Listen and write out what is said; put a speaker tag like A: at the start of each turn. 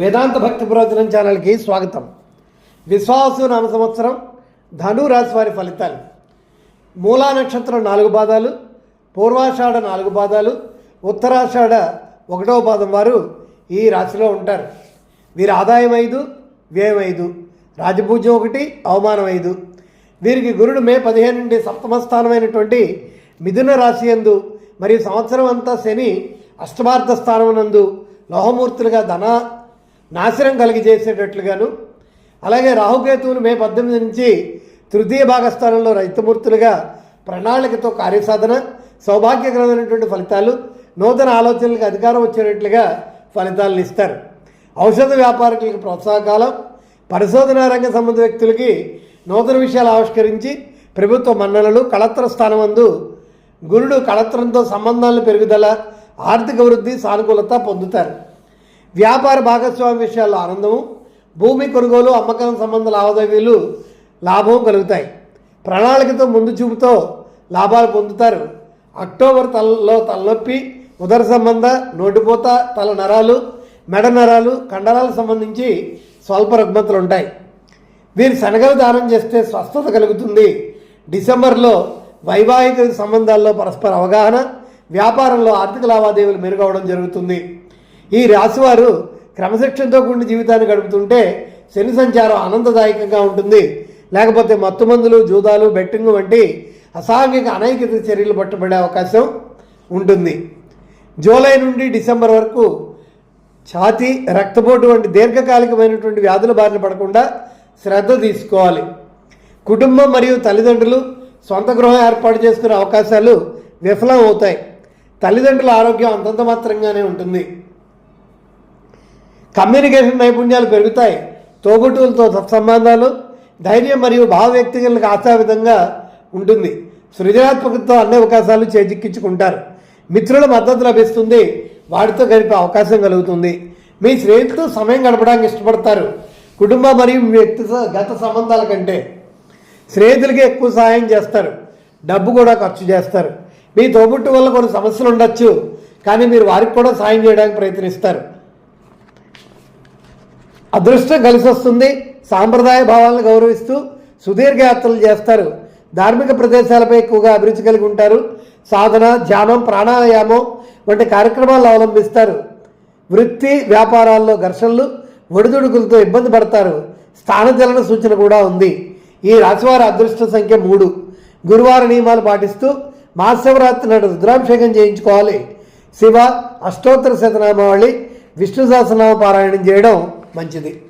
A: వేదాంత భక్తి ప్రవచనం ఛానల్కి స్వాగతం. విశ్వాసు నామ సంవత్సరం ధను రాశి వారి ఫలితాలు. మూలా నక్షత్రం నాలుగు పాదాలు పూర్వాషాఢ నాలుగు పాదాలు ఉత్తరాషాఢ ఒకటవ పాదం వారు ఈ రాశిలో ఉంటారు. వీరి ఆదాయం ఐదు వ్యయం ఐదు రాజపూజ్యం ఒకటి అవమానం ఐదు. వీరికి గురుడు మే పదిహేను నుండి సప్తమ స్థానమైనటువంటి మిథున రాశి యందు మరియు సంవత్సరం అంతా శని అష్టమార్థ స్థానం నందు లోహమూర్తులుగా ధన నాశనం కలిగజేసేటట్లుగాను అలాగే రాహుకేతువులు మే పద్దెనిమిది నుంచి తృతీయ భాగస్థానంలో రైతుమూర్తులుగా ప్రణాళికతో కార్యసాధన సౌభాగ్యకరమైనటువంటి ఫలితాలు నూతన ఆలోచనలకు అధికారం వచ్చేటట్లుగా ఫలితాలను ఇస్తారు. ఔషధ వ్యాపారికులకు ప్రోత్సాహకాలం పరిశోధనా రంగ సంబంధ వ్యక్తులకి నూతన విషయాలు ఆవిష్కరించి ప్రభుత్వ మన్ననలు కళత్ర స్థానమందు గురుడు కళత్రంతో సంబంధాల పెరుగుదల ఆర్థిక వృద్ధి సానుకూలత పొందుతారు. వ్యాపార భాగస్వామి విషయాల్లో ఆనందము భూమి కొనుగోలు అమ్మకం సంబంధ లావాదేవీలు లాభం కలుగుతాయి. ప్రణాళికతో ముందు చూపుతో లాభాలు పొందుతారు. అక్టోబర్ తలలో తలనొప్పి ఉదర సంబంధ నోటిపోత తల నరాలు మెడ నరాలు కండరాలకు సంబంధించి స్వల్ప రుగ్మతలు ఉంటాయి. వీరు శనగలు దానం చేస్తే స్వస్థత కలుగుతుంది. డిసెంబర్లో వైవాహిక సంబంధాల్లో పరస్పర అవగాహన వ్యాపారంలో ఆర్థిక లావాదేవీలు మెరుగవడం జరుగుతుంది. ఈ రాశివారు క్రమశిక్షణతో కూడిన జీవితాన్ని గడుపుతుంటే శని సంచారం ఆనందదాయకంగా ఉంటుంది. లేకపోతే మత్తుమందులు జూదాలు బెట్టింగ్ వంటి అసాంఘిక అనైకిత చర్యలు పట్టుబడే అవకాశం ఉంటుంది. జూలై నుండి డిసెంబర్ వరకు ఛాతీ రక్తపోటు వంటి దీర్ఘకాలికమైనటువంటి వ్యాధుల బారిన పడకుండా శ్రద్ధ తీసుకోవాలి. కుటుంబం మరియు తల్లిదండ్రులు సొంత గృహం ఏర్పాటు చేసుకునే అవకాశాలు విఫలం అవుతాయి. తల్లిదండ్రుల ఆరోగ్యం అంతంత మాత్రంగానే ఉంటుంది. కమ్యూనికేషన్ నైపుణ్యాలు పెరుగుతాయి. తోబుట్టువులతో సత్సంబంధాలు ధైర్యం మరియు భావ వ్యక్తిగతులకు ఆశావిధంగా ఉంటుంది. సృజనాత్మకతతో అన్ని అవకాశాలు చేజిక్కించుకుంటారు. మిత్రుల మద్దతు లభిస్తుంది. వాటితో గడిపే అవకాశం కలుగుతుంది. మీ స్నేహితులతో సమయం గడపడానికి ఇష్టపడతారు. కుటుంబ మరియు వ్యక్తి గత సంబంధాల కంటే స్నేహితులకి ఎక్కువ సహాయం చేస్తారు. డబ్బు కూడా ఖర్చు చేస్తారు. మీ తోబుట్టు వల్ల కొన్ని సమస్యలు ఉండొచ్చు కానీ మీరు వారికి కూడా సాయం చేయడానికి ప్రయత్నిస్తారు. అదృష్టం కలిసి వస్తుంది సాంప్రదాయ భావాలను గౌరవిస్తూ సుదీర్ఘ యాత్రలు చేస్తారు. ధార్మిక ప్రదేశాలపై ఎక్కువగా అభిరుచి కలిగి ఉంటారు. సాధన ధ్యానం ప్రాణాయామం వంటి కార్యక్రమాలు అవలంబిస్తారు. వృత్తి వ్యాపారాల్లో ఘర్షణలు ఒడిదుడుకులతో ఇబ్బంది పడతారు. స్థానచలన సూచన కూడా ఉంది. ఈ రాశివారి అదృష్ట సంఖ్య మూడు. గురువార నియమాలు పాటిస్తూ మహాశివరాత్రి నాడు రుద్రాభిషేకం చేయించుకోవాలి. శివ అష్టోత్తర శతనామావళి విష్ణు సహస్రనామ పారాయణం చేయడం మంచిది.